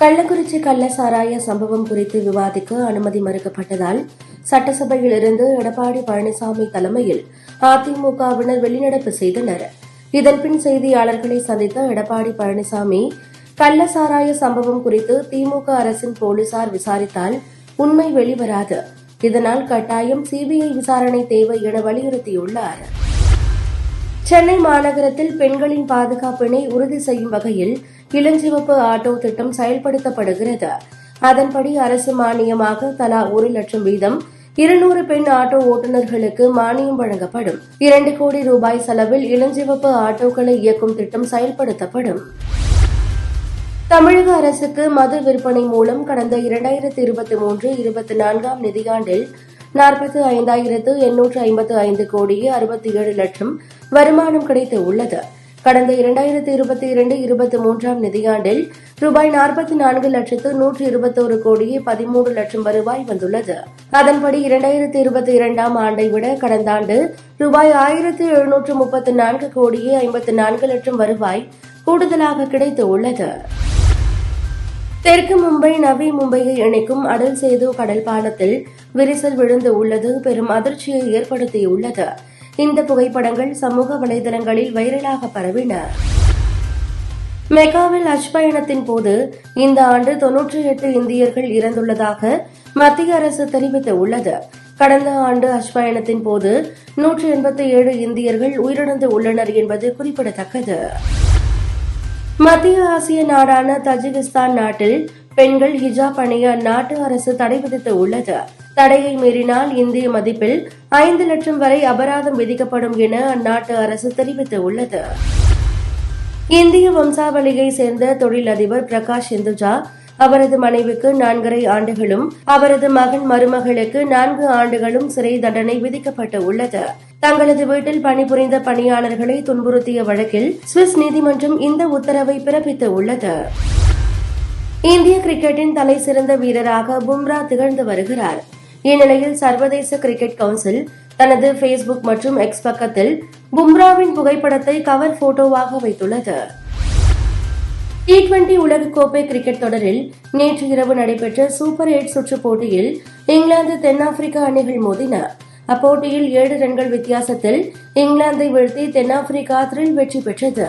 கள்ளக்குறிச்சி கள்ள சாராய சம்பவம் குறித்து விவாதிக்க அனுமதி மறுக்கப்பட்டதால் சட்டசபையிலிருந்து எடப்பாடி பழனிசாமி தலைமையில் அதிமுகவினர் வெளிநடப்பு செய்தனர். இதன்பின் செய்தியாளர்களை சந்தித்த எடப்பாடி பழனிசாமி கள்ள சாராய சம்பவம் குறித்து திமுக அரசின் போலீசார் விசாரித்தால் உண்மை வெளிவராது. இதனால் கட்டாயம் சிபிஐ விசாரணை தேவை என வலியுறுத்தியுள்ளார். சென்னை மாநகரத்தில் பெண்களின் பாதுகாப்பினை உறுதி செய்யும் வகையில் இளஞ்சிவப்பு ஆட்டோ திட்டம் செயல்படுத்தப்படுகிறது. அதன்படி அரசு மானியமாக தலா ஒரு லட்சம் வீதம் இருநூறு பெண் ஆட்டோ ஓட்டுநர்களுக்கு மானியம் வழங்கப்படும். இரண்டு கோடி ரூபாய் செலவில் இளஞ்சிவப்பு ஆட்டோக்களை இயக்கும் திட்டம் செயல்படுத்தப்படும். தமிழக அரசுக்கு மது விற்பனை மூலம் கடந்த இரண்டாயிரத்தி இருபத்தி மூன்று இருபத்தி நான்காம் நிதியாண்டில் நாற்பத்தி ஐந்தாயிரத்து எண்ணூற்று ஐம்பத்து ஐந்து கோடியே அறுபத்தி ஏழு லட்சம் வருமானம் கிடைத்து உள்ளது. கடந்த இரண்டாயிரத்தி இருபத்தி இரண்டு இருபத்தி மூன்றாம் நிதியாண்டில் ரூபாய் நாற்பத்தி நான்கு லட்சத்து நூற்றி இருபத்தோரு கோடியே பதிமூன்று லட்சம் வருவாய் வந்துள்ளது. அதன்படி இரண்டாயிரத்தி இருபத்தி இரண்டாம் ஆண்டை விட கடந்த ஆண்டு ரூபாய் ஆயிரத்து எழுநூற்று முப்பத்தி நான்கு கோடியே ஐம்பத்து நான்கு லட்சம் வருவாய் கூடுதலாக கிடைத்து உள்ளது. தெற்கு மும்பை நவி மும்பையை இணைக்கும் அடல் சேது கடல் பாலத்தில் விரிசல் விழுந்து உள்ளது. பெரும் அதிர்ச்சியை ஏற்படுத்தியுள்ளது. இந்த புகைப்படங்கள் சமூக வலைதளங்களில் வைரலாக பரவின. மெகாவில் ஹஜ் பயணத்தின் போது இந்த ஆண்டு தொன்னூற்றி எட்டு இந்தியர்கள் இறந்துள்ளதாக மத்திய அரசு தெரிவித்துள்ளது. கடந்த ஆண்டு ஹஜ் பயணத்தின் போது நூற்று எண்பத்தி ஏழு இந்தியர்கள் உயிரிழந்து உள்ளனர் என்பது குறிப்பிடத்தக்கது. மத்திய ஆசிய நாடான தஜிகிஸ்தான் நாட்டில் பெண்கள் ஹிஜாப் அணிய அந்நாட்டு அரசு தடை விதித்து உள்ளது. தடையை மீறினால் இந்திய மதிப்பில் ஐந்து லட்சம் வரை அபராதம் விதிக்கப்படும் என அந்நாட்டு அரசு தெரிவித்துள்ளது. இந்திய வம்சாவளியை சேர்ந்த தொழிலதிபர் பிரகாஷ் இந்துஜா அவரது மனைவிக்கு நான்கரை ஆண்டுகளும் அவரது மகன் மருமகளுக்கு நான்கு ஆண்டுகளும் சிறை தண்டனை விதிக்கப்பட்டு உள்ளது தங்களது வீட்டில் பணிபுரிந்த பணியாளர்களை துன்புறுத்திய வழக்கில் சுவிஸ் நீதிமன்றம் இந்த உத்தரவை பிறப்பித்து உள்ளது இந்திய கிரிக்கெட்டின் தலை சிறந்த வீரராக பும்ரா திகழ்ந்து வருகிறார். இந்நிலையில் சர்வதேச கிரிக்கெட் கவுன்சில் தனது ஃபேஸ்புக் மற்றும் எக்ஸ் பக்கத்தில் பும்ராவின் புகைப்படத்தை கவர் போட்டோவாக வைத்துள்ளது. டி டுவெண்டி உலகக்கோப்பை கிரிக்கெட் தொடரில் நேற்று இரவு நடைபெற்ற சூப்பர் எயிட் சுற்றுப் போட்டியில் இங்கிலாந்து தென்னாப்பிரிக்கா அணிகள் மோதின. அப்போட்டியில் ஏழு ரன்கள் வித்தியாசத்தில் இங்கிலாந்தை வீழ்த்தி தென்னாப்பிரிக்கா த்ரில் வெற்றி பெற்றது.